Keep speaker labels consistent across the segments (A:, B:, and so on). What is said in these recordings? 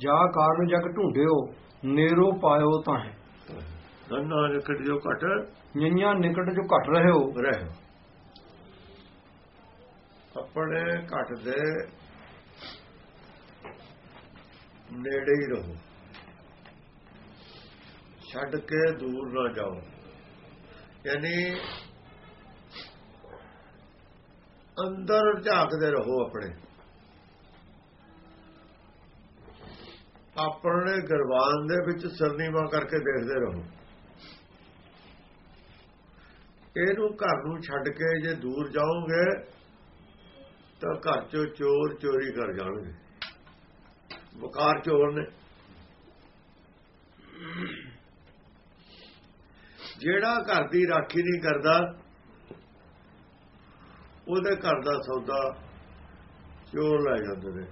A: ਜਾ ਕਾਰਨ ਜਗ ਢੂੰਡਿਓ ਨੇਰੋ ਪਾਇਓ ਤਾਂ ਹੈ।
B: ਨੰਨਾ ਨਿਕਟ ਜੋ ਘਟ
A: ਨਿਆਂ ਨਿਕਟ ਜੋ ਘਟ ਰਹੇ ਹੋ
B: ਰਹਿ ਆਪਣੇ ਘਟ ਦੇ ਨੇੜੇ ਹੀ ਰਹੋ। ਛੱਡ ਕੇ ਦੂਰ ਨਾ ਜਾਓ। ਯਾਨੀ ਅੰਦਰ ਝਾਕਦੇ ਰਹੋ ਆਪਣੇ। ਆਪਣੇ ਗਰਵਾਨ ਦੇ ਵਿੱਚ ਸਰਨੀਵਾ ਕਰਕੇ ਦੇਖਦੇ ਰਹੋ। ਇਹਨੂੰ ਘਰ ਨੂੰ ਛੱਡ ਕੇ ਜੇ ਦੂਰ ਜਾਓਗੇ, ਤਾਂ ਘਰ ਚੋਂ ਚੋਰ ਚੋਰੀ ਕਰ ਜਾਣਗੇ। ਵਕਾਰ ਚੋਰ ਨੇ। ਜਿਹੜਾ ਘਰ ਦੀ ਰਾਖੀ ਨਹੀਂ ਕਰਦਾ, ਉਹਦੇ ਘਰ ਦਾ ਸੌਦਾ ਚੋਰ ਲੈ ਜਾਂਦੇ ਨੇ।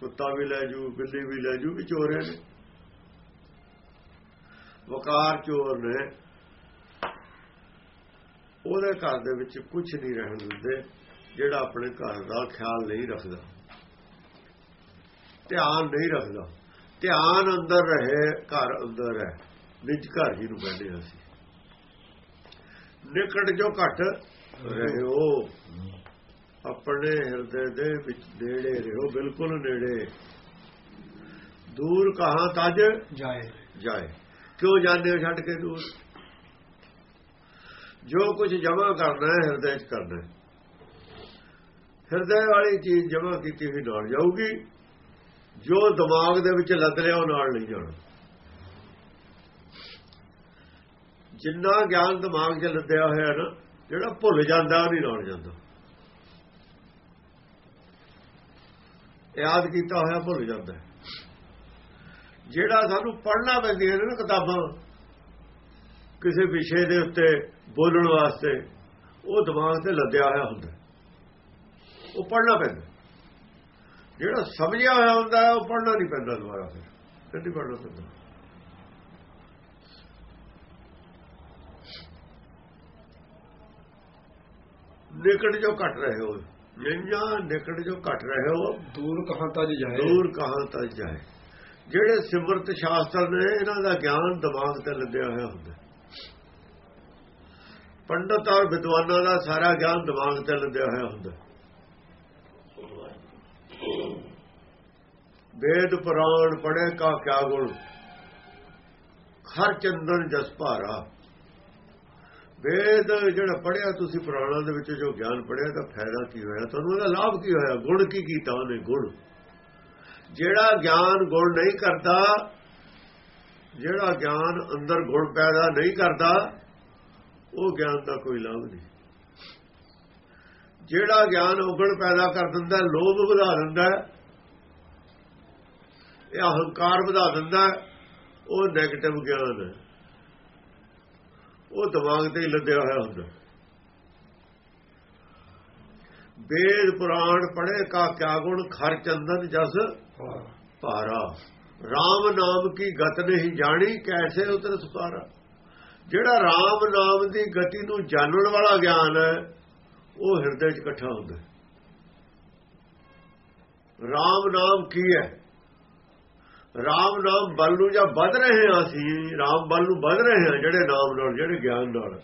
B: ਕੁੱਤਾ ਵੀ ਲੈ ਜੂ, ਬਿੱਲੀ ਵੀ ਲੈ ਜੂ ਵੀ ਚੋਰੇ ਨੇ। ਵਕਾਰ ਚੋਰ ਨੇ। ਉਹਦੇ ਘਰ ਦੇ ਵਿੱਚ ਕੁਝ ਨਹੀਂ ਰਹਿਣ ਦਿੰਦੇ, ਜਿਹੜਾ ਆਪਣੇ ਘਰ ਦਾ ਖਿਆਲ ਨਹੀਂ ਰੱਖਦਾ। ਧਿਆਨ ਨਹੀਂ ਰੱਖਦਾ। ਧਿਆਨ ਅੰਦਰ ਰਹੇ, ਘਰ ਅੰਦਰ ਹੈ। ਨਿਜ ਘਰ ਜੀ ਨੂੰ ਕਹਿੰਦੇ ਅਸੀਂ। ਨਿਕਟ ਜੋ ਘਟ ਰਹਿਓ ਆਪਣੇ ਹਿਰਦੇ ਦੇ ਵਿੱਚ ਨੇੜੇ ਰਹੋ ਬਿਲਕੁਲ ਨੇੜੇ। ਦੂਰ ਕਹਾਂ ਤਜ
A: ਜਾਏ।
B: ਜਾਏ। ਕਿਉਂ ਜਾਂਦੇ ਹੋ ਛੱਡ ਕੇ ਦੂਰ? ਜੋ ਕੁਝ ਜਮਾ ਕਰਨਾ ਹੈ ਹਿਰਦੇ 'ਚ ਕਰਨਾ ਹੈ। ਹਿਰਦੇ ਵਾਲੀ ਚੀਜ਼ ਜਮਾ ਕੀਤੀ ਵੀ ਨਾਲ ਜਾਊਗੀ। ਜੋ ਦਿਮਾਗ ਦੇ ਵਿੱਚ ਲੱਦ ਲਿਆ ਉਹ ਨਾਲ ਨਹੀਂ ਜਾਣਾ। ਜਿੰਨਾ ਗਿਆਨ ਦਿਮਾਗ 'ਚ ਲੱਦਿਆ ਹੋਇਆ ਨਾ ਜਿਹੜਾ ਭੁੱਲ ਜਾਂਦਾ ਉਹ ਨਹੀਂ ਨਾਲ ਜਾਂਦਾ। ਯਾਦ ਕੀਤਾ ਹੋਇਆ ਭੁੱਲ ਜਾਂਦਾ ਜਿਹੜਾ ਸਾਨੂੰ ਪੜ੍ਹਨਾ ਪੈਂਦੀਆਂ ਨੇ ਨਾ ਕਿਤਾਬਾਂ, ਕਿਸੇ ਵਿਸ਼ੇ ਦੇ ਉੱਤੇ ਬੋਲਣ ਵਾਸਤੇ, ਉਹ ਦਿਮਾਗ ਤੇ ਲੱਦਿਆ ਹੋਇਆ ਹੁੰਦਾ ਉਹ ਪੜ੍ਹਨਾ ਪੈਂਦਾ ਜਿਹੜਾ ਸਮਝਿਆ ਹੋਇਆ ਹੁੰਦਾ ਉਹ ਪੜ੍ਹਨਾ ਨਹੀਂ ਪੈਂਦਾ ਦੁਬਾਰਾ ਫਿਰ। ਕਿੰਨੀ ਪੜ੍ਹਨਾ ਪੈਂਦਾ। ਨਿਕਟ ਜੋ ਘਟ ਰਹੇ ਹੋ ਜਿੰਨਾ ਨਿਕਟ ਜੋ ਘਟ ਰਹੇ ਹੋ
A: ਦੂਰ ਕਹਾਂ ਤਜ ਜਾਏ।
B: ਦੂਰ ਕਹਾਂ ਤੱਕ ਜਾਏ। ਜਿਹੜੇ ਸਿਮਰਤ ਸ਼ਾਸਤਰ ਨੇ ਇਹਨਾਂ ਦਾ ਗਿਆਨ ਦਿਮਾਗ ਤੇ ਲੱਦਿਆ ਹੋਇਆ ਹੁੰਦਾ। ਪੰਡਤ ਔਰ ਵਿਦਵਾਨਾਂ ਦਾ ਸਾਰਾ ਗਿਆਨ ਦਿਮਾਗ ਤੇ ਲੱਦਿਆ ਹੋਇਆ ਹੁੰਦਾ। ਵੇਦ ਪੁਰਾਣ ਪੜ੍ਹੇ ਕਾ ਕਿਆ ਗੁਣ? ਹਰ ਚੰਦਨ ਜਸ ਭਾਰਾ। ਵੇਦ ਜਿਹੜਾ ਪੜਿਆ ਤੁਸੀਂ ਪੁਰਾਣਾ ਦੇ ਵਿੱਚ ਜੋ ਗਿਆਨ ਪੜਿਆ ਤਾਂ ਫਾਇਦਾ ਕੀ ਹੋਇਆ? ਤੁਹਾਨੂੰ ਉਹਦਾ ਲਾਭ ਕੀ ਹੋਇਆ? ਗੁਣ ਕੀ ਕੀਤਾ ਉਹਨੇ? ਗੁਣ। ਜਿਹੜਾ ਗਿਆਨ ਗੁਣ ਨਹੀਂ ਕਰਦਾ, ਜਿਹੜਾ ਗਿਆਨ ਅੰਦਰ ਗੁਣ ਪੈਦਾ ਨਹੀਂ ਕਰਦਾ, ਉਹ ਗਿਆਨ ਦਾ ਕੋਈ ਲਾਭ ਨਹੀਂ। ਜਿਹੜਾ ਗਿਆਨ ਉਗਣ ਪੈਦਾ ਕਰ ਦਿੰਦਾ, ਲੋਭ ਵਧਾ ਦਿੰਦਾ, ਇਹ ਅਹੰਕਾਰ ਵਧਾ ਦਿੰਦਾ, ਉਹ ਨੈਗੇਟਿਵ ਗਿਆਨ ਹੈ। ਉਹ ਦਿਮਾਗ ਤੇ ਲੱਦਿਆ ਹੋਇਆ ਹੁੰਦਾ। ਵੇਦ ਪੁਰਾਣ ਪੜ੍ਹੇ ਕਾ ਕਿਆ ਗੁਣ, ਖਰ ਚੰਦਨ ਜਸ ਭਾਰਾ। RAM ਨਾਮ ਕੀ ਗਤ ਨਹੀਂ ਜਾਣੀ, ਕੈਸੇ ਉਤਰ ਸੁਪਾਰਾ ਜਿਹੜਾ RAM ਨਾਮ ਦੀ ਗਤੀ ਨੂੰ ਜਾਣਨ ਵਾਲਾ ਗਿਆਨ ਹੈ, ਉਹ ਹਿਰਦੇ 'ਚ ਇਕੱਠਾ ਹੁੰਦਾ RAM ਨਾਮ ਕੀ ਹੈ? ਰਾਮ ਨਾਮ ਬਲ ਨੂੰ ਜਾਂ ਵੱਧ ਰਹੇ ਹਾਂ ਅਸੀਂ, ਰਾਮ ਬਲ ਨੂੰ ਵੱਧ ਰਹੇ ਹਾਂ ਜਿਹੜੇ ਨਾਮ ਨਾਲ, ਜਿਹੜੇ ਗਿਆਨ ਨਾਲ।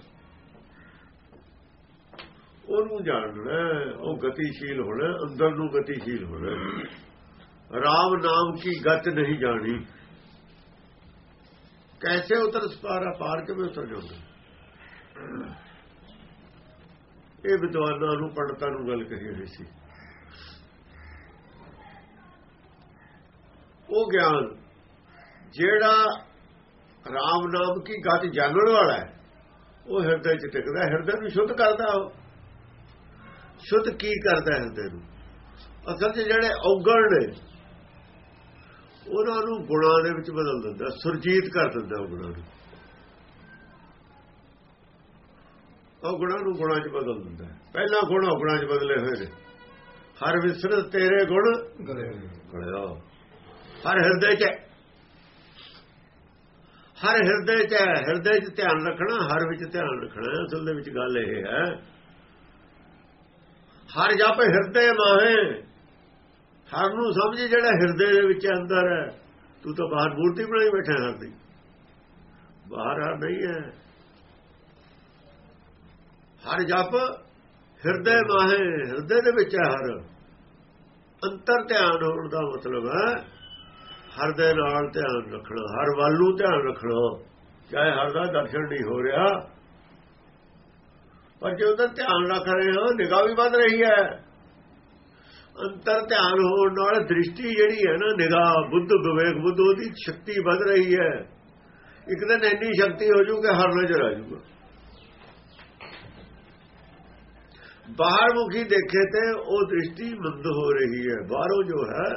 B: ਉਹਨੂੰ ਜਾਣਨਾ ਉਹ ਗਤੀਸ਼ੀਲ ਹੋਣਾ ਅੰਦਰ ਨੂੰ ਗਤੀਸ਼ੀਲ ਹੋਣਾ ਰਾਮ ਨਾਮ ਕੀ ਗਤ ਨਹੀਂ ਜਾਣੀ। ਕੈਸੇ ਉਤਰ ਸਪਾਰਾ ਪਾਰ ਕੇ ਉਤਰ ਜਾਂਦਾ? ਇਹ ਵਿਦਵਾਨਾਂ ਨੂੰ, ਪੰਡਤਾਂ ਨੂੰ ਗੱਲ ਕਹੀ ਹੋਈ ਸੀ। ਉਹ ਗਿਆਨ ਜਿਹੜਾ ਰਾਮ ਨਾਮ ਕੀ ਗਤ ਜਾਣਨ ਵਾਲਾ ਹੈ ਉਹ ਹਿਰਦੇ 'ਚ ਟਿਕਦਾ ਹਿਰਦੇ ਨੂੰ ਸ਼ੁੱਧ ਕਰਦਾ ਉਹ। ਸ਼ੁੱਧ ਕੀ ਕਰਦਾ ਹਿਰਦੇ ਨੂੰ? ਅਸਲ 'ਚ ਜਿਹੜੇ ਔਗਣ ਨੇ ਉਹਨਾਂ ਨੂੰ ਗੁਣਾਂ ਦੇ ਵਿੱਚ ਬਦਲ ਦਿੰਦਾ ਸੁਰਜੀਤ ਕਰ ਦਿੰਦਾ ਉਹ ਗੁਣਾਂ ਨੂੰ। ਉਹ ਗੁਣਾਂ ਨੂੰ ਗੁਣਾਂ 'ਚ ਬਦਲ ਦਿੰਦਾ ਪਹਿਲਾ ਗੁਣ ਗੁਣਾਂ 'ਚ ਬਦਲੇ ਹੋਏ ਨੇ। ਹਰ ਵਿਸਰਤ ਤੇਰੇ ਗੁਣ ਗਲਿਆ ਹਰ ਹਿਰਦੇ 'ਚ ਹਰ ਹਿਰਦੇ 'ਚ ਹਿਰਦੇ 'ਚ ਧਿਆਨ ਰੱਖਣਾ, ਹਰ ਵਿੱਚ ਧਿਆਨ ਰੱਖਣਾ, ਅਸਲ ਦੇ ਵਿੱਚ ਗੱਲ ਇਹ ਹੈ। ਹਰ ਜਪ ਹਿਰਦੇ ਮਾਹੇ। ਹਰ ਨੂੰ ਸਮਝ ਜਿਹੜਾ ਹਿਰਦੇ ਦੇ ਵਿੱਚ ਅੰਦਰ ਹੈ। ਤੂੰ ਤਾਂ ਬਾਹਰ ਮੂਰਤੀ ਬਣਾਈ ਬੈਠਾ ਹਰ ਦੀ ਬਾਹਰ ਹਰ ਨਹੀਂ ਹੈ। ਹਰ ਜਪ ਹਿਰਦੇ ਮਾਹੇ। ਹਿਰਦੇ ਦੇ ਵਿੱਚ ਹੈ ਹਰ। ਅੰਤਰ ਧਿਆਨ ਹੋਣ ਦਾ ਮਤਲਬ ਹੈ। ਹਰ ਦੇ ਨਾਲ ਧਿਆਨ ਰੱਖਣਾ, ਹਰ ਵੱਲ ਨੂੰ ਧਿਆਨ ਰੱਖਣਾ, ਚਾਹੇ ਹਰ ਦਾ ਦਰਸ਼ਨ ਨਹੀਂ ਹੋ ਰਿਹਾ। ਪਰ ਜੇ ਉਹਦਾ ਧਿਆਨ ਰੱਖ ਰਹੇ ਹੋ, ਨਿਗਾਹ ਵੀ ਵੱਧ ਰਹੀ ਹੈ। ਅੰਤਰ ਧਿਆਨ ਹੋਣ ਨਾਲ ਦ੍ਰਿਸ਼ਟੀ ਜਿਹੜੀ ਹੈ ਨਾ, ਨਿਗਾਹ, ਬੁੱਧ, ਵਿਵੇਕ, ਬੁੱਧ, ਉਹਦੀ ਸ਼ਕਤੀ ਵੱਧ ਰਹੀ ਹੈ। ਇੱਕ ਦਿਨ ਇੰਨੀ ਸ਼ਕਤੀ ਹੋ ਜੂ ਹਰ ਨਜ਼ਰ ਆ ਜੂਗਾ। ਬਾਹਰ ਮੁਖੀ ਦੇਖੇ ਤੇ ਉਹ ਦ੍ਰਿਸ਼ਟੀ ਮੰਦ ਹੋ ਰਹੀ ਹੈ। ਬਾਹਰੋਂ ਜੋ ਹੈ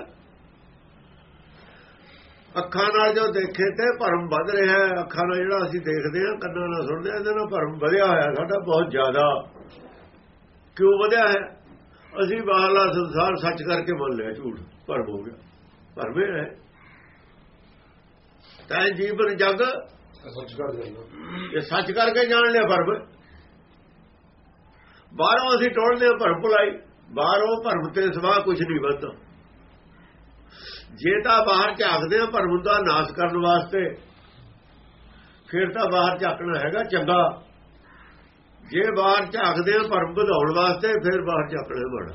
B: ਅੱਖਾਂ ਨਾਲ ਜੋ ਦੇਖੇ ਤੇ ਭਰਮ ਵੱਧ ਰਿਹਾ ਹੈ। ਅੱਖਾਂ ਨਾਲ ਜਿਹੜਾ ਅਸੀਂ ਦੇਖਦੇ ਹਾਂ ਕੰਨਾਂ ਨਾਲ ਸੁਣਦੇ ਹਾਂ ਇਹਦੇ ਨਾਲ ਭਰਮ ਵਧਿਆ ਹੋਇਆ ਸਾਡਾ ਬਹੁਤ ਜ਼ਿਆਦਾ। ਕਿਉਂ ਵਧਿਆ ਹੈ? ਅਸੀਂ ਬਾਹਰਲਾ ਸੰਸਾਰ ਸੱਚ ਕਰਕੇ ਮੰਨ ਲਿਆ ਝੂਠ। ਭਰਮ ਹੋ ਗਿਆ। ਭਰਮੇ ਹੈ। ਤਾਂ ਜੀਵਨ ਜਗ
A: ਸੱਚ ਕਰ
B: ਇਹ ਸੱਚ ਕਰਕੇ ਜਾਣ ਲਿਆ ਭਰਮ। ਬਾਹਰੋਂ ਅਸੀਂ ਟੋਲਦੇ ਹਾਂ ਭਰਮ ਭੁਲਾਈ। ਬਾਹਰੋਂ ਭਰਮ ਤੇ ਸਵਾ ਕੁਝ ਨਹੀਂ ਵੱਧਦਾ। ਜੇ ਤਾਂ ਬਾਹਰ ਝਾਕਦੇ ਆ ਭਰਮ ਦਾ ਨਾਸ਼ ਕਰਨ ਵਾਸਤੇ, ਫਿਰ ਤਾਂ ਬਾਹਰ ਝਾਕਣਾ ਹੈਗਾ, ਚੰਗਾ। ਜੇ ਬਾਹਰ ਝਾਕਦੇ ਆ ਭਰਮ ਵਧਾਉਣ ਵਾਸਤੇ, ਫਿਰ ਬਾਹਰ ਝਾਕਣਾ ਬੜਾ।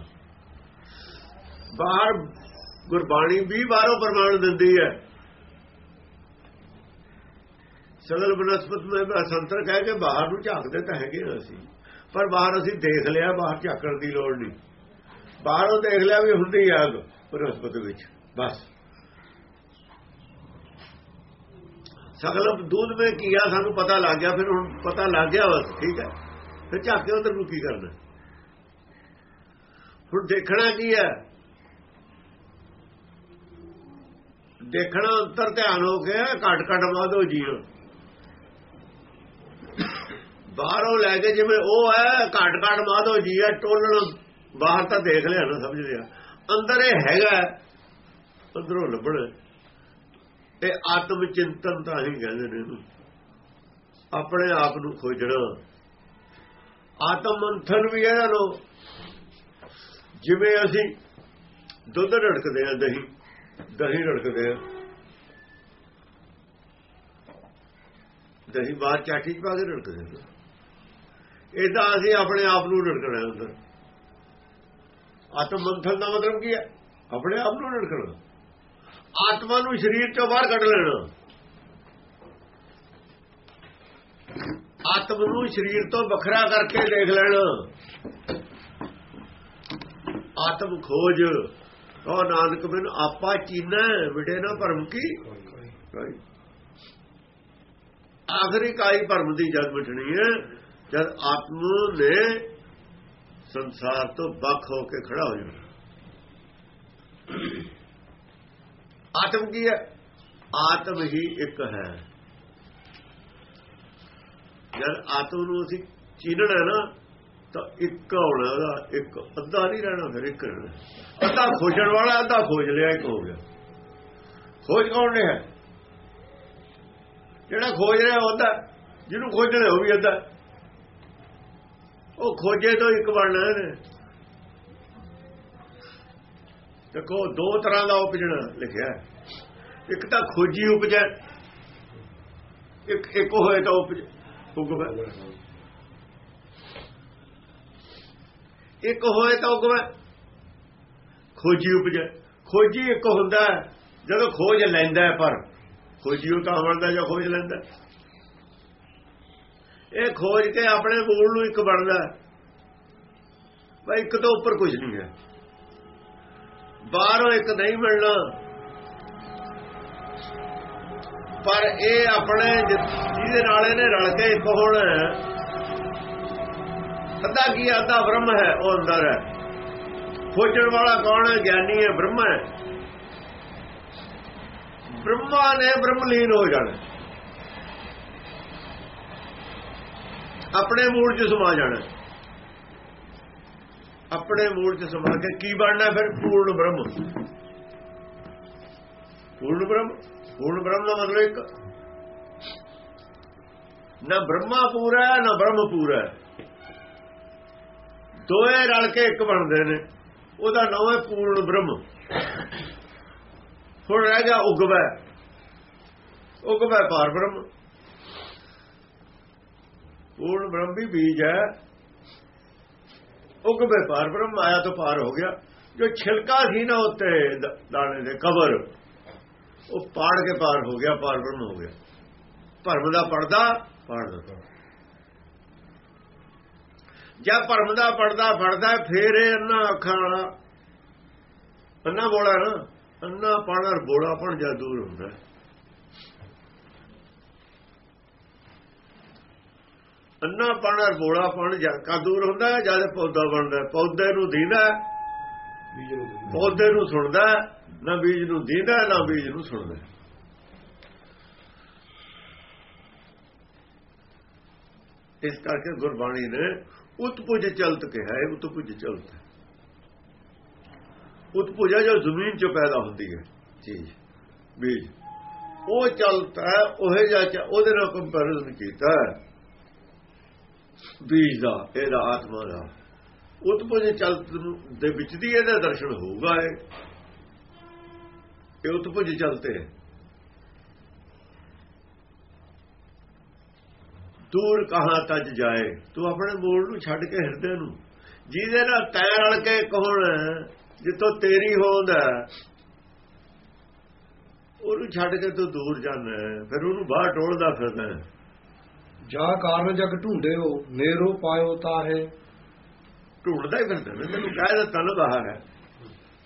B: ਬਾਹਰ ਗੁਰਬਾਣੀ ਵੀ ਬਾਹਰੋਂ ਪ੍ਰਮਾਣ ਦਿੰਦੀ ਹੈ। ਸਗਲ ਬਨਸਪਤ ਮੈਂ ਸੰਤਰ ਕਹਿ ਕੇ ਬਾਹਰ ਨੂੰ ਝਾਕਦੇ ਤਾਂ ਹੈਗੇ ਆ ਅਸੀਂ। ਪਰ ਬਾਹਰ ਅਸੀਂ ਦੇਖ ਲਿਆ, ਬਾਹਰ ਝਾਕਣ ਦੀ ਲੋੜ ਨਹੀਂ। ਬਾਹਰੋਂ ਦੇਖ ਲਿਆ ਵੀ ਹੁੰਦੀ ਆ, ਬਨਸਪਤ ਵਿੱਚ। ਬਸ। ਸਗਲ ਦੂਧ ਵਿੱਚ ਕੀਆ ਸਾਨੂੰ ਪਤਾ ਲੱਗ ਗਿਆ, ਫਿਰ ਹੁਣ ਪਤਾ ਲੱਗ ਗਿਆ ਬਸ, ਠੀਕ ਹੈ। ਫਿਰ ਝਾਕੇ ਉਧਰ ਨੂੰ ਕੀ ਕਰਨਾ? ਹੁਣ ਦੇਖਣਾ ਕੀ ਹੈ? ਦੇਖਣਾ ਅੰਤਰ ਧਿਆਨ ਹੋ ਕੇ ਘਟ ਘਟ ਵਾਧੋ ਜੀਓ। ਬਾਹਰੋਂ ਲੈ ਕੇ ਜਿਵੇਂ ਉਹ ਹੈ, ਘਟ ਘਟ ਮਾਧੋ ਜੀ ਹੈ ਟੋਲਣ। ਬਾਹਰ ਤਾਂ ਦੇਖ ਲਿਆ ਨਾ, ਸਮਝ ਲਿਆ। ਅੰਦਰ ਇਹ ਹੈਗਾ ਅੰਦਰੋਂ ਲੱਭਣਾ। ਇਹ ਆਤਮ ਚਿੰਤਨ ਤਾਂ ਹੀ ਕਹਿੰਦੇ ਨੇ ਇਹਨੂੰ। ਆਪਣੇ ਆਪ ਨੂੰ ਖੋਜਣਾ। ਆਤਮ ਮੰਥਨ ਵੀ ਇਹਨਾਂ ਨੂੰ ਜਿਵੇਂ ਅਸੀਂ ਦੁੱਧ ਰੜਕਦੇ ਆ ਦਹੀਂ ਦਹੀਂ ਰੜਕਦੇ ਆ ਦਹੀਂ ਬਾਹਰ ਚਾਟੀ ਚ ਪਾ ਕੇ ਰੜਕਦੇ ਆ ਇਦਾਂ ਅਸੀਂ ਆਪਣੇ ਆਪ ਨੂੰ ਰੜਕਣਾ। ਅੰਦਰ ਆਤਮ ਮੰਥਨ ਦਾ ਮਤਲਬ ਕੀ ਹੈ? ਆਪਣੇ ਆਪ ਨੂੰ ਰੜਕਣਾ। ਆਤਮਾ ਨੂੰ ਸਰੀਰ ਚੋਂ ਬਾਹਰ ਕੱਢ ਲੈਣਾ। ਆਤਮ ਨੂੰ ਸਰੀਰ ਤੋਂ ਵੱਖਰਾ ਕਰਕੇ ਦੇਖ ਲੈਣਾ। ਆਤਮ ਖੋਜ। ਉਹ ਨਾਨਕ ਬਿਨ ਆਪਾ ਚੀਨਾ ਵਿੜੇ ਨਾ ਭਰਮ ਕੀ? ਆਖਰੀ ਕਾਈ ਭਰਮ ਦੀ ਜਦ ਮਿਟਣੀ ਹੈ ਜਦ ਆਤਮ ਨੇ ਸੰਸਾਰ ਤੋਂ ਵੱਖ ਹੋ ਕੇ ਖੜਾ ਹੋ ਜਾਣਾ। ਆਤਮ ਕੀ ਹੈ? ਆਤਮ ਹੀ ਇੱਕ ਹੈ। ਜਦ ਆਤਮ ਨੂੰ ਅਸੀਂ ਚੀਨਣਾ ਨਾ, ਤਾਂ ਇੱਕ ਹੋਣਾ ਦਾ ਇੱਕ ਅੱਧਾ ਨਹੀਂ ਰਹਿਣਾ, ਫਿਰ ਇੱਕ ਰਹਿਣਾ। ਅੱਧਾ ਖੋਜਣ ਵਾਲਾ, ਅੱਧਾ ਖੋਜ ਲਿਆ, ਇੱਕ ਹੋ ਗਿਆ। ਖੋਜ ਕੌਣ ਨੇ ਹੈ ਜਿਹੜਾ ਖੋਜ ਰਿਹਾ ਹੁੰਦਾ ਜਿਹਨੂੰ ਖੋਜਣਾ ਉਹ ਵੀ ਅੱਧਾ। ਉਹ ਖੋਜੇ ਤੋਂ ਇੱਕ ਬਣਨਾ ਨੇ ਦੇਖੋ, ਦੋ ਤਰ੍ਹਾਂ ਦਾ ਉਪਜਣਾ ਲਿਖਿਆ ਇੱਕ ਤਾਂ ਖੋਜੀ ਉਪਜੈ, ਇੱਕ ਇੱਕ ਹੋਏ ਤਾਂ ਉਪਜ ਉਗਵੇ। ਇੱਕ ਹੋਏ ਤਾਂ ਉਗਵੇ, ਖੋਜੀ ਉਪਜੈ। ਖੋਜੀ ਇੱਕ ਹੁੰਦਾ ਜਦੋਂ ਖੋਜ ਲੈਂਦਾ ਪਰ, ਖੋਜੀ ਉਹ ਤਾਂ ਬਣਦਾ ਜਾਂ ਖੋਜ ਲੈਂਦਾ ਇਹ ਖੋਜ ਕੇ ਆਪਣੇ ਮੂਲ ਨੂੰ ਇੱਕ ਬਣਦਾ ਭਾਈ ਇੱਕ ਤੋਂ ਉੱਪਰ ਕੁਝ ਨਹੀਂ ਹੈ। ਬਾਹਰੋਂ ਇੱਕ ਨਹੀਂ ਮਿਲਣਾ। ਪਰ ਇਹ ਆਪਣੇ ਜਿਹਦੇ ਨਾਲ ਇਹਨੇ ਰਲ ਕੇ ਇੱਕ ਹੋਣਾ ਅੱਧਾ ਕੀ ਅੱਧਾ ਬ੍ਰਹਮ ਹੈ, ਉਹ ਅੰਦਰ ਹੈ। ਖੋਜਣ ਵਾਲਾ ਕੌਣ ਹੈ? ਗਿਆਨੀ ਹੈ, ਬ੍ਰਹਮ ਹੈ। ਬ੍ਰਹਮਾ ਨੇ ਬ੍ਰਹਮਲੀਨ ਹੋ ਜਾਣਾ। ਆਪਣੇ ਮੂਲ 'ਚ ਸਮਾ ਜਾਣਾ। ਆਪਣੇ ਮੂਲ 'ਚ ਸਮਾ ਕੇ ਕੀ ਬਣਨਾ ਫਿਰ? ਪੂਰਨ ਬ੍ਰਹਮ। ਪੂਰਨ ਬ੍ਰਹਮ? ਪੂਰਨ ਬ੍ਰਹਮ ਦਾ ਮਤਲਬ ਇੱਕ? ਨਾ ਬ੍ਰਹਮਾ ਪੂਰਾ ਹੈ, ਨਾ ਬ੍ਰਹਮ ਪੂਰਾ ਹੈ। ਦੋਏ ਰਲ ਕੇ ਇੱਕ ਬਣਦੇ ਨੇ। ਉਹਦਾ ਨਾਮ ਹੈ ਪੂਰਨ ਬ੍ਰਹਮ। ਹੁਣ ਰਹਿ ਗਿਆ ਉਗਵੈ। ਉਗਵੈ ਪਾਰ ਬ੍ਰਹਮ। ਪੂਰਨ ਬ੍ਰਹਮ ਵੀ ਬੀਜ ਹੈ। ਉਗਵੈ ਪਾਰ ਬ੍ਰਹਮ ਆਇਆ ਤੋਂ ਪਾਰ ਹੋ ਗਿਆ। ਜੋ ਛਿਲਕਾ ਸੀ ਨਾ ਉੱਤੇ ਦਾਣੇ ਦੇ ਕਬਰ, ਉਹ ਪਾੜ ਕੇ ਪਾਰ ਹੋ ਗਿਆ ਪਾਰ ਬ੍ਰਹਮ ਹੋ ਗਿਆ। ਭਰਮ ਦਾ ਪਰਦਾ ਪਾੜ ਦਿੱਤਾ ਜਦ ਭਰਮ ਦਾ ਪਰਦਾ ਫੜਦਾ, ਫੇਰ ਇਹ ਅੰਨਾ ਅੱਖਾਂ ਵਾਲਾ, ਅੰਨਾ ਬੋਲਾ ਨਾ, ਅੰਨਾ ਪਣ ਬੋਲਾਪਣ ਜਦ ਦੂਰ ਹੁੰਦਾ। ਹੈ। ਅੰਨਾ ਪਣ ਔਰ ਬੋਲਾਪਣ ਜਦ ਕਾ ਦੂਰ ਹੁੰਦਾ ਹੈ, ਜਦ ਪੌਦਾ ਬਣਦਾ। ਪੌਦੇ ਨੂੰ ਦੀਦਾ। ਪੌਦੇ ਨੂੰ ਸੁਣਦਾ ਨਾ ਬੀਜ ਨੂੰ ਦੀਦਾ ਨਾ ਬੀਜ ਨੂੰ ਸੁਣਦਾ। ਇਸ ਕਰਕੇ ਗੁਰਬਾਣੀ ਨੇ ਉਤਪੁਜ ਚਲਤ ਕਿਹਾ ਹੈ ਉਤਪੁਜ ਚਲਤ ਉਤਪੁਜ ਜੋ ਜ਼ਮੀਨ 'ਚ ਪੈਦਾ ਹੁੰਦੀ ਹੈ ਚੀਜ਼ ਬੀਜ ਉਹ ਚਲਤ ਹੈ ਉਹ ਚ- ਉਹਦੇ ਨਾਲ ਕੰਪੈਰੀਜ਼ਨ ਕੀਤਾ ਹੈ ਬੀਜ ਦਾ ਇਹਦਾ ਆਤਮਾ ਦਾ। ਉਤਪੁਜ ਚਲਤ ਦੇ ਵਿੱਚ ਦੀ ਇਹਦਾ ਦਰਸ਼ਨ ਹੋਊਗਾ ਇਹ। ਇਹ ਉਤਪੁਜ ਚਲਤੇ ਦੂਰ ਕਹਾਂ ਤੱਜ ਜਾਏ, ਤੂੰ ਆਪਣੇ ਮੂਲ ਨੂੰ ਛੱਡ ਕੇ ਹਿਰਦੇ ਨੂੰ। ਜਿਹਦੇ ਨਾਲ ਤੈ ਰਲ ਕੇ ਕੌਣ ਜਿੱਥੋਂ ਤੇਰੀ ਹੋਂਦ ਹੈ। ਉਹਨੂੰ ਛੱਡ ਕੇ ਤੂੰ ਦੂਰ ਜਾਂਦਾ ਫਿਰ ਉਹਨੂੰ ਬਾਹਰ ਟੋਲਦਾ ਫਿਰਦਾ
A: ਜਾ ਕਾਰਨ ਜਗ ਢੂੰਡਿਓ, ਨੇਰੋ ਪਾਇਓ ਤਾਹੇ।
B: ਢੂੰਡਦਾ ਹੀ ਫਿਰਦਾ ਮੈਂ ਤੈਨੂੰ ਕਹਿ ਦਿੱਤਾ ਬਾਹਰ ਹੈ।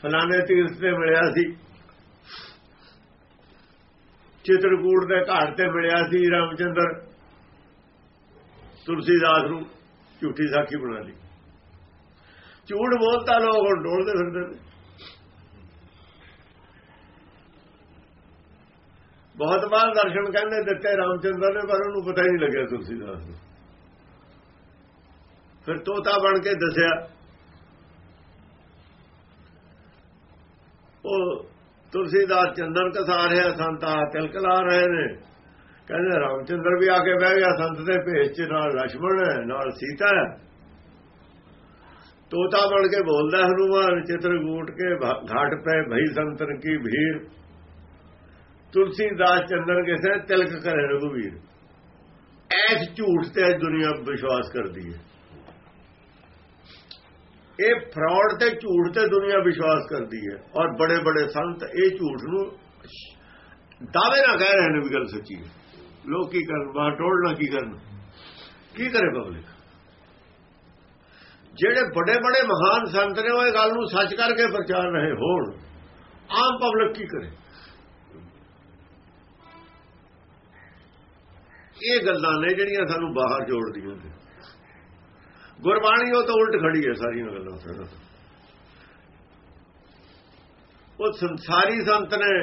B: ਫਲਾਣੇ ਤੀਰਥ ਤੇ ਮਿਲਿਆ ਸੀ। ਚਿਤਰਕੂਟ ਦੇ ਘਾਟ ਤੇ ਮਿਲਿਆ ਸੀ ਰਾਮਚੰਦਰ। ਤੁਲਸੀਦਾਸ ਨੂੰ ਝੂਠੀ ਸਾਖੀ ਬਣਾ ਲਈ। ਝੂਠ ਬੋਲਤਾ ਲੋਕ ਹੁਣ ਡੋਲਦੇ ਫਿਰਦੇ ਨੇ। ਬਹੁਤ ਵਾਰ ਦਰਸ਼ਨ ਕਹਿੰਦੇ ਦਿੱਤੇ ਰਾਮਚੰਦਰ ਨੇ, ਪਰ ਉਹਨੂੰ ਪਤਾ ਹੀ ਨਹੀਂ ਲੱਗਿਆ ਤੁਲਸੀਦਾਸ ਨੂੰ। ਫਿਰ ਤੋਤਾ ਬਣ ਕੇ ਦੱਸਿਆ, ਉਹ ਤੁਲਸੀਦਾਸ ਚੰਦਰ ਕਸਾ ਰਿਹਾ, ਸੰਤਾ ਤਿਲਕਲਾ ਰਹੇ ਨੇ। ਕਹਿੰਦੇ ਰਾਮਚੰਦਰ ਵੀ ਆ ਕੇ ਬਹਿ ਗਿਆ, ਸੰਤ ਦੇ ਭੇਸ 'ਚ ਨਾਲ ਲక్ష్మణ ਨਾਲ ਸੀਤਾ ਤੋਤਾ ਬਣ ਕੇ ਬੋਲਦਾ, ਹਨੂਮਾਨ ਚਿਤਰਗੂਟ ਕੇ ਘਾਟ ਪੈ ਭਈ ਸੰਤਨ ਕੀ ਭੀੜ। ਤੁਲਸੀ ਤੁਲਸੀਦਾਸ ਚੰਦਨ ਕਿਸੇ ਤਿਲਕ ਕਰੇ ਰਘੁਵੀਰ ਐਸ ਝੂਠ ਤੇ ਅੱਜ ਦੁਨੀਆ ਵਿਸ਼ਵਾਸ ਕਰਦੀ ਹੈ। ਇਹ ਫਰਾਡ ਤੇ ਝੂਠ ਤੇ ਦੁਨੀਆ ਵਿਸ਼ਵਾਸ ਕਰਦੀ ਹੈ ਔਰ ਬੜੇ ਬੜੇ ਸੰਤ ਇਹ ਝੂਠ ਨੂੰ ਦਾਅਵੇ ਨਾਲ ਕਹਿ ਰਹੇ ਨੇ ਵੀ ਗੱਲ ਸੱਚੀ ਹੈ। ਲੋਕ ਕੀ ਕਰਨ, ਬਾਹਰ ਟੋੜਨਾ ਕੀ ਕਰਨ? ਕੀ ਕਰੇ ਪਬਲਿਕ ਜਿਹੜੇ ਬੜੇ ਬੜੇ ਮਹਾਨ ਸੰਤ ਨੇ ਉਹ ਇਹ ਗੱਲ ਨੂੰ ਸੱਚ ਕਰਕੇ ਪ੍ਰਚਾਰ ਰਹੇ ਹੋਣ, ਆਮ ਪਬਲਿਕ ਕੀ ਕਰੇ? ਇਹ ਗੱਲਾਂ ਨੇ ਜਿਹੜੀਆਂ ਸਾਨੂੰ ਬਾਹਰ ਜੋੜਦੀਆਂ ਨੇ। ਗੁਰਬਾਣੀ ਉਹ ਤਾਂ ਉਲਟ ਖੜੀ ਹੈ ਸਾਰੀਆਂ ਗੱਲਾਂ ਫਿਰ ਉਹ ਸੰਸਾਰੀ ਸੰਤ ਨੇ,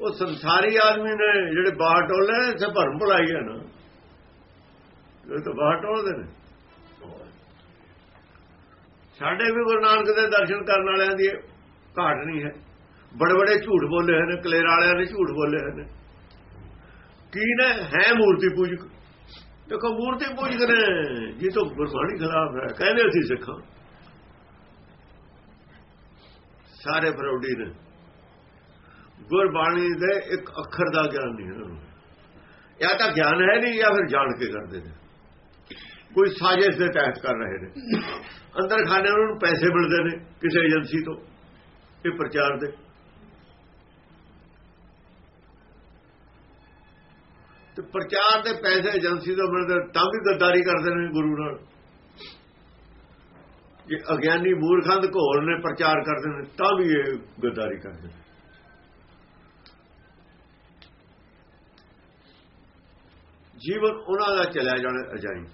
B: ਉਹ ਸੰਸਾਰੀ ਆਦਮੀ ਨੇ ਜਿਹੜੇ ਬਾਹਰ ਟੋਲੇ ਇੱਥੇ ਭਰਮ ਭੁਲਾਈ ਹੈ ਨਾ। ਇਹ ਤਾਂ ਬਾਹਰ ਟੋਲਦੇ ਨੇ। ਸਾਡੇ ਵੀ ਗੁਰੂ ਨਾਨਕ ਦੇ ਦਰਸ਼ਨ ਕਰਨ ਵਾਲਿਆਂ ਦੀ ਘਾਟ ਨਹੀਂ ਹੈ। ਬੜੇ ਬੜੇ ਝੂਠ ਬੋਲੇ ਹੋਏ ਨੇ, ਕਲੇਰ ਵਾਲਿਆਂ ਨੇ ਝੂਠ ਬੋਲੇ ਹੋਏ ਨੇ। ਕੀ ਨੇ? ਹੈ ਮੂਰਤੀ ਪੂਜਕ। ਦੇਖੋ, ਮੂਰਤੀ ਪੂਜਕ ਨੇ। ਜੀ ਤੋਂ ਗੁਰਬਾਣੀ ਖਿਲਾਫ ਹੈ। ਕਹਿੰਦੇ ਅਸੀਂ ਸਿੱਖਾਂ। ਸਾਰੇ ਫਰੌਡੀ ਨੇ। ਗੁਰਬਾਣੀ ਦੇ ਇੱਕ ਅੱਖਰ ਦਾ ਗਿਆਨ ਨਹੀਂ ਇਹਨਾਂ ਨੂੰ। ਜਾਂ ਤਾਂ ਗਿਆਨ ਹੈ ਨਹੀਂ, ਜਾਂ ਫਿਰ ਜਾਣ ਕੇ ਕਰਦੇ ਨੇ। ਕੋਈ ਸਾਜ਼ਿਸ਼ ਦੇ ਤਹਿਤ ਕਰ ਰਹੇ ਨੇ। ਅੰਦਰ ਖਾਣੇ ਉਹਨਾਂ ਨੂੰ ਪੈਸੇ ਮਿਲਦੇ ਨੇ ਕਿਸੇ ਏਜੰਸੀ ਤੋਂ, ਇਹ ਪ੍ਰਚਾਰ ਦੇ। ਪ੍ਰਚਾਰ ਦੇ ਪੈਸੇ ਏਜੰਸੀ ਦਾ ਮਿਲਦੇ ਤਾਂ ਵੀ ਗੱਦਾਰੀ ਕਰਦੇ ਨੇ ਗੁਰੂ ਨਾਲ। ਜੇ ਅਗਿਆਨੀ ਮੂਰਖੰਦ ਘੋਲ ਨੇ ਪ੍ਰਚਾਰ ਕਰਦੇ ਨੇ, ਤਾਂ ਵੀ ਇਹ ਗੱਦਾਰੀ ਕਰਦੇ ਨੇ। ਜੀਵਨ ਉਹਨਾਂ ਦਾ ਚਲਿਆ ਜਾਣਾ ਅਜਾਈ।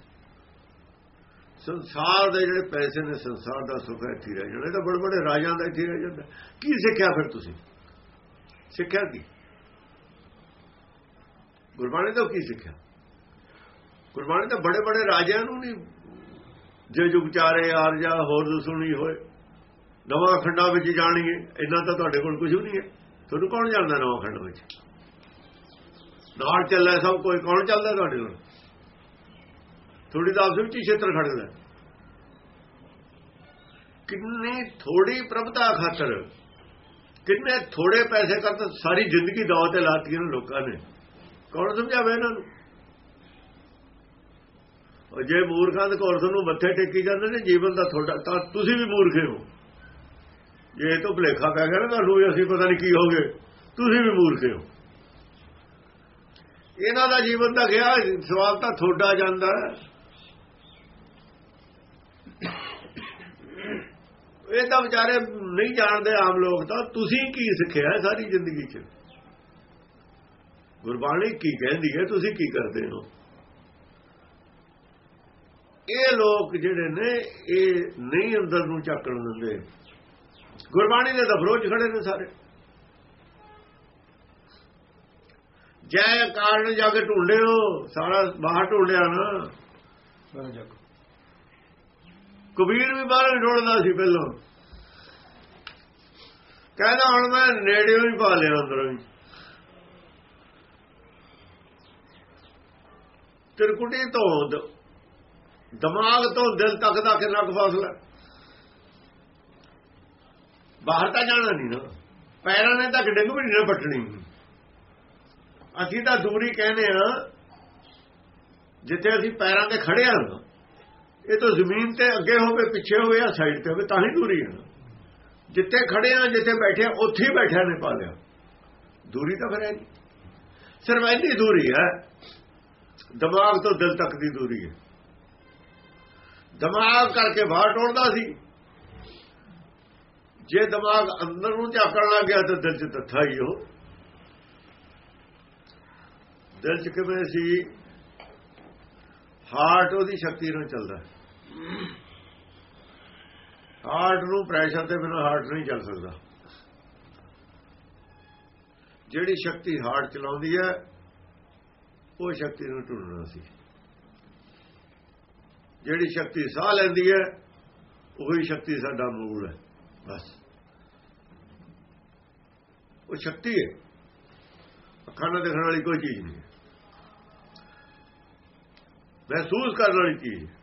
B: ਸੰਸਾਰ ਦੇ ਜਿਹੜੇ ਪੈਸੇ ਨੇ, ਸੰਸਾਰ ਦਾ ਸੁੱਖ ਇੱਥੇ ਰਹਿ ਜਾਣਾ। ਇਹ ਤਾਂ ਬੜੇ ਬੜੇ ਰਾਜਾਂ ਦਾ ਇੱਥੇ ਰਹਿ ਜਾਂਦਾ। ਕੀ ਸਿੱਖਿਆ ਫਿਰ ਤੁਸੀਂ? ਸਿੱਖਿਆ ਕੀ? ਗੁਰਬਾਣੀ ਤੋਂ ਕੀ ਸਿੱਖਿਆ? ਗੁਰਬਾਣੀ ਤਾਂ ਬੜੇ ਬੜੇ ਰਾਜਿਆਂ ਨੂੰ ਨਹੀਂ ਜੇ ਜੁਗ ਚਾਰੇ ਆਰਜਾ, ਹੋਰ ਸੁਣੀ ਹੋਏ। ਨਵਾਂ ਖੰਡਾਂ ਵਿੱਚ ਜਾਣੀਏ, ਇੰਨਾ ਤਾਂ ਤੁਹਾਡੇ ਕੋਲ ਕੁਝ ਵੀ ਨਹੀਂ ਹੈ। ਤੁਹਾਨੂੰ ਕੌਣ ਜਾਣਦਾ ਨਵਾਂ ਖੰਡ ਵਿੱਚ? ਨਾਲ ਚੱਲਿਆ ਸਭ ਕੋਈ, ਕੌਣ ਚੱਲਦਾ ਤੁਹਾਡੇ ਕੋਲ? ਥੋੜੀ ਤਾਂ ਆਪਸ ਵਿੱਚ ਹੀ ਛੇਤਰ ਖੜਦਾ ਕਿੰਨੀ ਥੋੜੀ ਪ੍ਰਭਤਾ ਖਾਤਰ, ਕਿੰਨੇ ਥੋੜੇ ਪੈਸੇ ਕਰ ਸਾਰੀ ਜ਼ਿੰਦਗੀ ਦਾਅ ਤੇ ਲਾਤੀ ਨੇ ਲੋਕਾਂ ਨੇ। ਕੌਣ ਸਮਝਾਵੇ ਇਹਨਾਂ ਨੂੰ? ਉਹ ਜੇ ਮੂਰਖਾਂ ਦੇ ਕੋਲ ਤੁਹਾਨੂੰ ਮੱਥੇ ਟੇਕੀ ਜਾਂਦੇ ਨੇ, ਜੀਵਨ ਦਾ ਤੁਹਾਡਾ, ਤਾਂ ਤੁਸੀਂ ਵੀ ਮੂਰਖੇ ਹੋ। ਜੇ ਤੋਂ ਭਲੇਖਾ ਪੈ ਗਿਆ ਨਾ ਤੁਹਾਨੂੰ ਅਸੀਂ ਪਤਾ ਨਹੀਂ ਕੀ ਹੋਗੇ ਤੁਸੀਂ ਵੀ ਮੂਰਖੇ ਹੋ। ਇਹਨਾਂ ਦਾ ਜੀਵਨ ਦਾ ਗਿਆ ਸਵਾਲ ਤਾਂ ਤੁਹਾਡਾ ਜਾਂਦਾ ਇਹ ਤਾਂ ਵਿਚਾਰੇ ਨਹੀਂ ਜਾਣਦੇ ਆਮ ਲੋਕ ਤਾਂ। ਤੁਸੀਂ ਕੀ ਸਿੱਖਿਆ ਸਾਰੀ ਜ਼ਿੰਦਗੀ 'ਚ? ਗੁਰਬਾਣੀ ਕੀ ਕਹਿੰਦੀ ਹੈ ਤੁਸੀਂ ਕੀ ਕਰਦੇ ਹੋ? ਇਹ ਲੋਕ ਜਿਹੜੇ ਨੇ ਇਹ ਨਹੀਂ ਅੰਦਰ ਨੂੰ ਚੱਕਣ ਦਿੰਦੇ। ਗੁਰਬਾਣੀ ਦੇ ਦਫਰੋਂ 'ਚ ਖੜੇ ਨੇ ਸਾਰੇ। ਜੈ ਕਾਰਨ ਜਗ ਢੂੰਡਿਓ ਸਾਰਾ ਬਾਹਰ ਢੂੰਡਿਆ ਨਾ।
A: ਸਾਰਾ ਜੱਗ
B: ਕਬੀਰ ਵੀ ਬਾਹਰ ਢੋਲਦਾ ਸੀ ਪਹਿਲਾਂ। ਕਹਿੰਦਾ ਹੁਣ ਮੈਂ ਨੇੜਿਓਂ ਹੀ ਪਾ ਲਿਆ ਅੰਦਰੋਂ ਹੀ। ਤਿਰਕੁਟੀ ਤੋਂ ਦਿਮਾਗ ਤੋਂ ਦਿਲ ਤੱਕ ਦਾ ਕਿੰਨਾ ਕੁ ਫਾਸਲਾ। ਬਾਹਰ ਤਾਂ ਜਾਣਾ ਨਹੀਂ ਨਾ। ਪੈਰਾਂ ਨੇ ਤਾਂ ਡਿੱਗ ਵੀ ਨਹੀਂ ਨਾ ਪਟਣੀ ਅਸੀਂ ਤਾਂ ਦੂਰੀ ਕਹਿੰਦੇ ਆ ਜਿੱਥੇ ਅਸੀਂ ਪੈਰਾਂ ਤੇ ਖੜੇ ਹਾਂ ਨਾ, ਇਹ ਤਾਂ ਜ਼ਮੀਨ ਤੇ ਅੱਗੇ ਹੋਵੇ ਪਿੱਛੇ ਹੋਵੇ ਜਾਂ ਸਾਈਡ ਤੇ ਹੋਵੇ ਤਾਂ ਹੀ ਦੂਰੀ ਹੈ ਨਾ ਜਿੱਥੇ ਖੜੇ ਆ ਜਿੱਥੇ ਬੈਠੇ ਆ ਉੱਥੇ ਹੀ ਬੈਠਿਆ ਨੇ ਪਾ ਲਿਆ। ਦੂਰੀ ਤਾਂ ਫਿਰ ਹੈ ਨਹੀਂ। ਸਿਰਫ ਇੰਨੀ ਦੂਰੀ ਹੈ ਦਿਮਾਗ ਤੋਂ ਦਿਲ ਤੱਕ ਦੀ ਦੂਰੀ ਹੈ। ਦਿਮਾਗ ਕਰਕੇ ਬਾਹਰ ਟੋੜਦਾ ਸੀ। ਜੇ ਦਿਮਾਗ ਅੰਦਰ ਨੂੰ ਝਾਕਣ ਲੱਗ ਗਿਆ ਤਾਂ ਦਿਲ 'ਚ ਤੱਥਾ ਹੀ ਹੋ ਦਿਲ 'ਚ ਕਿਵੇਂ ਸੀ? ਹਾਰਟ ਉਹਦੀ ਸ਼ਕਤੀ ਨਾਲ ਚੱਲਦਾ ਹਾਰਟ ਨੂੰ ਪ੍ਰੈਸ਼ਰ ਤੇ ਬਿਨਾਂ ਹਾਰਟ ਨਹੀਂ ਚੱਲ ਸਕਦਾ। ਜਿਹੜੀ ਸ਼ਕਤੀ ਹਾਰਟ ਚਲਾਉਂਦੀ ਹੈ ਉਹ ਸ਼ਕਤੀ ਨੂੰ ਢੂੰਡਣਾ ਸੀ। ਜਿਹੜੀ ਸ਼ਕਤੀ ਸਾਹ ਲੈਂਦੀ ਹੈ ਉਹੀ ਸ਼ਕਤੀ ਸਾਡਾ ਮੂਲ ਹੈ ਬਸ। ਉਹ ਸ਼ਕਤੀ ਹੈ। ਅੱਖਾਂ ਨਾਲ ਦੇਖਣ ਵਾਲੀ ਕੋਈ ਚੀਜ਼ ਨਹੀਂ ਹੈ। ਮਹਿਸੂਸ ਕਰਨ ਵਾਲੀ ਚੀਜ਼ ਹੈ।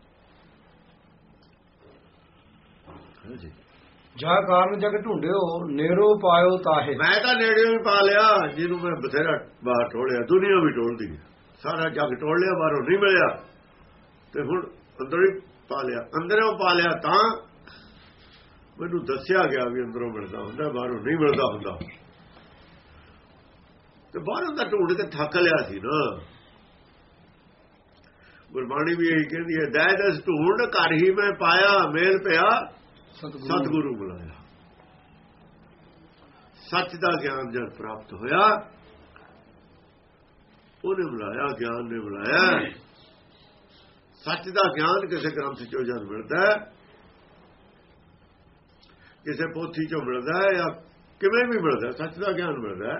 B: ਹਾਂਜੀ
A: ਜਾ। ਕਾਰਨ ਜਗ ਢੂੰਡਿਓ ਨੇਰੋ ਪਾਇਓ ਤਾਹੇ।
B: ਮੈਂ ਤਾਂ ਨੇੜੇ ਵੀ ਪਾ ਲਿਆ ਜਿਹਨੂੰ ਮੈਂ ਬਥੇਰਾ ਬਾਹਰ ਟੋਲਿਆ ਦੁਨੀਆ ਵੀ ਟੋਲਦੀ ਹੈ। ਸਾਰਾ ਜੱਗ ਟੋਲ ਲਿਆ ਬਾਹਰੋਂ ਨਹੀਂ ਮਿਲਿਆ। ਤੇ ਹੁਣ ਅੰਦਰੋਂ ਹੀ ਪਾ ਲਿਆ। ਅੰਦਰੋਂ ਪਾ ਲਿਆ ਤਾਂ ਮੈਨੂੰ ਦੱਸਿਆ ਗਿਆ ਵੀ ਅੰਦਰੋਂ ਮਿਲਦਾ ਹੁੰਦਾ ਬਾਹਰੋਂ ਨਹੀਂ ਮਿਲਦਾ ਹੁੰਦਾ। ਤੇ ਬਾਹਰੋਂ ਦਾ ਢੂੰਡ ਕੇ ਥੱਕ ਲਿਆ ਸੀ ਨਾ। ਗੁਰਬਾਣੀ ਵੀ ਇਹੀ ਕਹਿੰਦੀ ਹੈ ਦੈ ਦਸ ਢੂੰਡ ਘਰ ਹੀ ਮੈਂ ਪਾਇਆ ਮੇਲ ਪਿਆ
A: ਸਤਿਗੁਰੂ
B: ਬੁਲਾਇਆ। ਸੱਚ ਦਾ ਗਿਆਨ ਜਦ ਪ੍ਰਾਪਤ ਹੋਇਆ ਉਹਨੇ ਬੁਲਾਇਆ ਗਿਆਨ ਨੇ ਬੁਲਾਇਆ। ਸੱਚ ਦਾ ਗਿਆਨ ਕਿਸੇ ਗ੍ਰੰਥ ਚੋਂ ਜਦ ਮਿਲਦਾ ਹੈ, ਕਿਸੇ ਪੋਥੀ ਚੋਂ ਮਿਲਦਾ ਹੈ ਜਾਂ ਕਿਵੇਂ ਵੀ ਮਿਲਦਾ ਸੱਚ ਦਾ ਗਿਆਨ ਮਿਲਦਾ ਹੈ,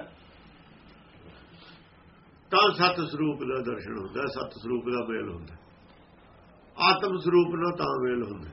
B: ਤਾਂ ਸਤ ਸਰੂਪ ਦਾ ਦਰਸ਼ਨ ਹੁੰਦਾ ਸਤ ਸਰੂਪ ਦਾ ਮੇਲ ਹੁੰਦਾ ਆਤਮ ਸਰੂਪ ਨਾਲ ਤਾਂ ਮੇਲ ਹੁੰਦਾ